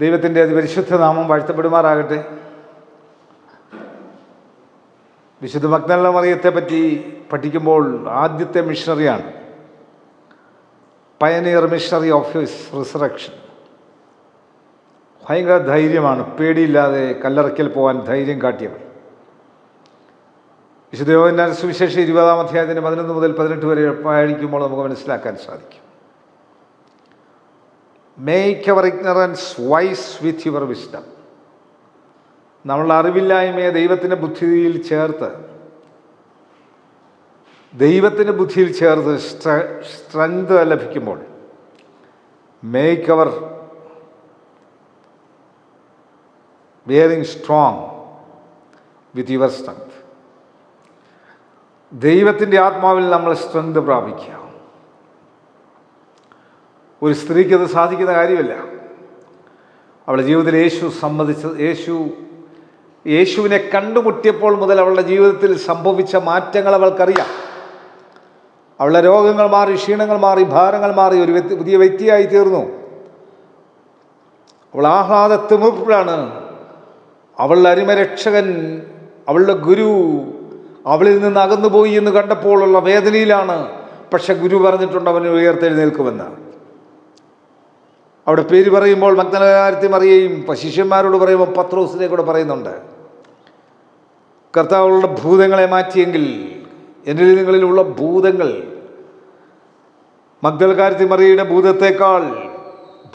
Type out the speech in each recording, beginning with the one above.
ദൈവത്തിന്റെ അതിപരിശുദ്ധ നാമം വാഴ്ത്തപ്പെടുമാറാകട്ടെ. വിശുദ്ധ മഗ്ദല മറിയത്തെ പറ്റി പഠിക്കുമ്പോൾ ആദ്യത്തെ മിഷണറിയാണ്. പയനിയർ മിഷണറി ഓഫീസ് റിസറക്ഷൻ ഭയങ്കര ധൈര്യമാണ്. പേടിയില്ലാതെ കല്ലറയ്ക്കൽ പോകാൻ ധൈര്യം കാട്ടിയവർ വിശുദ്ധ യോഹന്നാൻ സുവിശേഷം ഇരുപതാം അധ്യായത്തിന് പതിനൊന്ന് മുതൽ പതിനെട്ട് വരെ വായിക്കുമ്പോൾ നമുക്ക് മനസ്സിലാക്കാൻ സാധിക്കും. Make our ignorance wise with your wisdom. നമ്മളുടെ അറിവില്ലായ്മയെ ദൈവത്തിന്റെ ബുദ്ധിയിൽ ചേർത്ത് ദൈവത്തിന്റെ ബുദ്ധിയിൽ ചേർത്ത് സ്ട്രെങ്ത് ലഭിക്കുമ്പോൾ make our bearing strong with your strength. ദൈവത്തിന്റെ ആത്മാവിൽ നമ്മൾ സ്ട്രെങ്ത് പ്രാപിക്കുക. ഒരു സ്ത്രീക്ക് അത് സാധിക്കുന്ന കാര്യമല്ല. അവളുടെ ജീവിതത്തിൽ യേശു സമ്മതിച്ച യേശു യേശുവിനെ കണ്ടുമുട്ടിയപ്പോൾ മുതൽ അവളുടെ ജീവിതത്തിൽ സംഭവിച്ച മാറ്റങ്ങൾ അവൾക്കറിയാം. അവളുടെ രോഗങ്ങൾ മാറി ക്ഷീണങ്ങൾ മാറി ഭാരങ്ങൾ മാറി ഒരു വ്യക്തി പുതിയ വ്യക്തിയായി തീർന്നു. അവൾ ആഹ്ലാദ തിമിർപ്പിലാണ് അവളുടെ അരിമരക്ഷകൻ അവളുടെ ഗുരു അവളിൽ നിന്ന് അകന്നുപോയി എന്ന് കണ്ടപ്പോഴുള്ള വേദനയിലാണ്. പക്ഷെ ഗുരു പറഞ്ഞിട്ടുണ്ട് അവന് ഉയർത്തെഴുന്നേൽക്കുമെന്ന്. അവിടെ പേര് പറയുമ്പോൾ മഗ്നകാരത്തെ മറിയയും ശിഷ്യന്മാരോട് പറയുമ്പോൾ പത്രോസിനെ കൂടെ പറയുന്നുണ്ട്. കർത്താവുള്ള ഭൂതങ്ങളെ മാറ്റിയെങ്കിൽ എന്റെ നിങ്ങളിലുള്ള ഭൂതങ്ങൾ മഗ്ദൽകാരത്തി മറിയുടെ ഭൂതത്തെക്കാൾ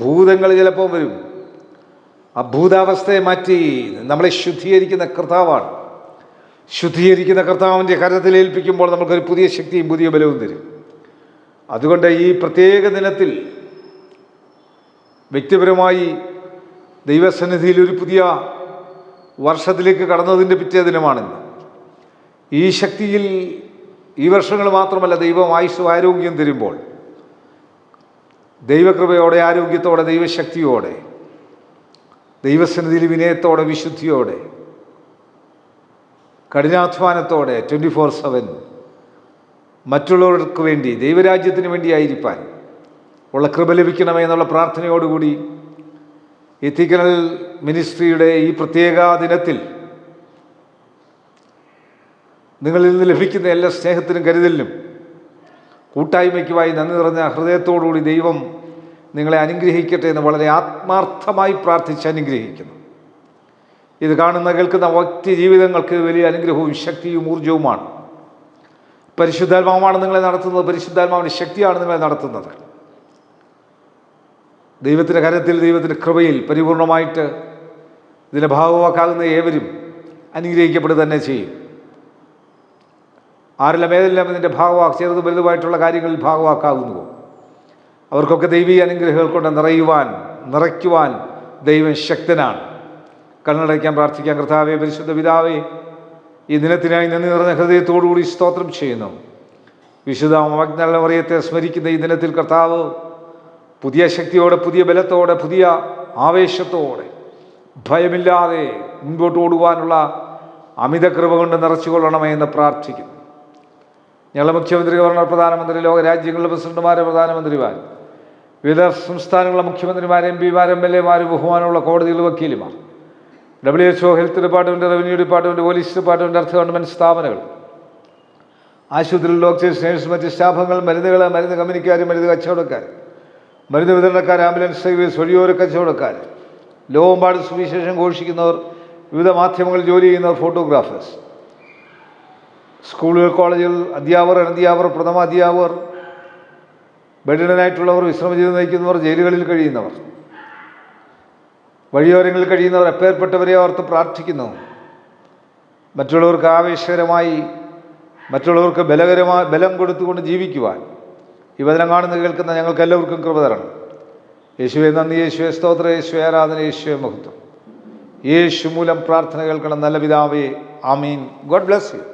ഭൂതങ്ങൾ ചിലപ്പോൾ വരും. ആ ഭൂതാവസ്ഥയെ മാറ്റി നമ്മളെ ശുദ്ധീകരിക്കുന്ന കർത്താവാണ്. ശുദ്ധീകരിക്കുന്ന കർത്താവിന്റെ കരത്തിൽ ഏൽപ്പിക്കുമ്പോൾ നമുക്കൊരു പുതിയ ശക്തിയും പുതിയ ബലവും തരും. അതുകൊണ്ട് ഈ പ്രത്യേക ദിനത്തിൽ വ്യക്തിപരമായി ദൈവസന്നിധിയിൽ ഒരു പുതിയ വർഷത്തിലേക്ക് കടന്നതിന്റെ പിറ്റേ ദിനമാണിന്ന്. ഈ ശക്തിയിൽ ഈ വർഷങ്ങൾ മാത്രമല്ല ദൈവം ആയുസ് ആരോഗ്യം തരുമ്പോൾ ദൈവകൃപയോടെ ആരോഗ്യത്തോടെ ദൈവശക്തിയോടെ ദൈവസന്നിധിയിൽ വിനയത്തോടെ വിശുദ്ധിയോടെ കഠിനാധ്വാനത്തോടെ ട്വന്റി ഫോർ സെവൻ മറ്റുള്ളവർക്ക് വേണ്ടി ദൈവരാജ്യത്തിന് വേണ്ടിയായിരിക്കാൻ ഉള്ള കൃപ ലഭിക്കണമേ എന്നുള്ള പ്രാർത്ഥനയോടുകൂടി എത്തിക്കൽ മിനിസ്ട്രിയുടെ ഈ പ്രത്യേക ദിനത്തിൽ നിങ്ങളിൽ നിന്ന് ലഭിക്കുന്ന എല്ലാ സ്നേഹത്തിനും കരുതലിനും കൂട്ടായ്മയ്ക്കുമായി നന്ദി നിറഞ്ഞ ഹൃദയത്തോടുകൂടി ദൈവം നിങ്ങളെ അനുഗ്രഹിക്കട്ടെ എന്ന് വളരെ ആത്മാർത്ഥമായി പ്രാർത്ഥിച്ച് അനുഗ്രഹിക്കുന്നു. ഇത് കാണുന്ന കേൾക്കുന്ന വ്യക്തി ജീവിതങ്ങൾക്ക് വലിയ അനുഗ്രഹവും ശക്തിയും ഊർജവുമാണ് പരിശുദ്ധാത്മാവാണ് നിങ്ങളെ നടത്തുന്നത്. പരിശുദ്ധാത്മാവിന്റെ ശക്തിയാണ് നിങ്ങളെ നടത്തുന്നത്. ദൈവത്തിന്റെ കരത്തിൽ ദൈവത്തിന്റെ കൃപയിൽ പരിപൂർണമായിട്ട് ഇതിന്റെ ഭാഗവാക്കാകുന്ന ഏവരും അനുഗ്രഹിക്കപ്പെടുക തന്നെ ചെയ്യും. ആരെല്ലാം ഏതെല്ലാം ഇതിന്റെ ഭാഗവാക്ക് ചെറുത് വലുതുമായിട്ടുള്ള കാര്യങ്ങളിൽ ഭാഗവാക്കാകുന്നുവോ? അവർക്കൊക്കെ ദൈവീയ അനുഗ്രഹങ്ങൾ കൊണ്ട് നിറയുവാൻ നിറയ്ക്കുവാൻ ദൈവം ശക്തനാണ്. കണ്ണടയ്ക്കാൻ പ്രാർത്ഥിക്കാൻ കർത്താവേ പരിശുദ്ധ പിതാവേ ഈ ദിനത്തിനായി നന്ദി നിറഞ്ഞ ഹൃദയത്തോടുകൂടി സ്തോത്രം ചെയ്യുന്നു. വിശുദ്ധ മഗ്നല സ്മരിക്കുന്ന ഈ ദിനത്തിൽ കർത്താവ് പുതിയ ശക്തിയോടെ പുതിയ ബലത്തോടെ പുതിയ ആവേശത്തോടെ ഭയമില്ലാതെ മുൻപോട്ട് ഓടുവാനുള്ള അമിത കൃപ കൊണ്ട് നിറച്ചുകൊള്ളണമേ എന്ന് പ്രാർത്ഥിക്കുന്നു. ഞങ്ങളുടെ മുഖ്യമന്ത്രി ഗവർണർ പ്രധാനമന്ത്രി ലോകരാജ്യങ്ങളിലെ പ്രസിഡന്റുമാർ പ്രധാനമന്ത്രിമാർ വിവിധ സംസ്ഥാനങ്ങളിലെ മുഖ്യമന്ത്രിമാർ എം പിമാർ എം എൽ എമാർ ബഹുമാനമുള്ള കോടതികളിലെ വക്കീലുമാർ W H O health department revenue department police department അർത്ഥ ഗവൺമെന്റ് സ്ഥാപനങ്ങൾ ആശുപത്രിയിൽ ഡോക്ടേഴ്സ് നേഴ്സ് മറ്റ് സ്റ്റാഫുകൾ മരുന്നുകൾ മരുന്ന് കമ്പനിക്കാർ മരുന്ന് കച്ചവടക്കാർ മരുന്ന് വിതരണക്കാർ ആംബുലൻസ് സർവീസ് വഴിയോര കച്ചവടക്കാർ ലോകമ്പാട് സുവിശേഷം ഘോഷിക്കുന്നവർ വിവിധ മാധ്യമങ്ങളിൽ ജോലി ചെയ്യുന്നവർ ഫോട്ടോഗ്രാഫേഴ്സ്. സ്കൂളുകൾ കോളേജുകൾ അധ്യാപകർ അനധ്യാപകർ പ്രഥമ അധ്യാപകർ ബെഡിഡനായിട്ടുള്ളവർ വിശ്രമജീവിതം നയിക്കുന്നവർ ജയിലുകളിൽ കഴിയുന്നവർ വഴിയോരങ്ങളിൽ കഴിയുന്നവർ എപ്പേർപ്പെട്ടവരെ ഓർത്ത് പ്രാർത്ഥിക്കുന്നു. മറ്റുള്ളവർക്ക് ആവേശകരമായി മറ്റുള്ളവർക്ക് ബലകരമായി ബലം കൊടുത്തുകൊണ്ട് ജീവിക്കുവാൻ. ഈ വചനം കാണുന്ന കേൾക്കുന്ന ഞങ്ങൾക്ക് എല്ലാവർക്കും കൃപ തരണം. യേശുവെ നന്ദി യേശുവെ സ്തോത്ര യേശുവെ ആരാധന യേശുവെ മഹത്വം. യേശു മൂലം പ്രാർത്ഥന കേൾക്കണം നല്ല പിതാവേ. ആമീൻ. God bless you.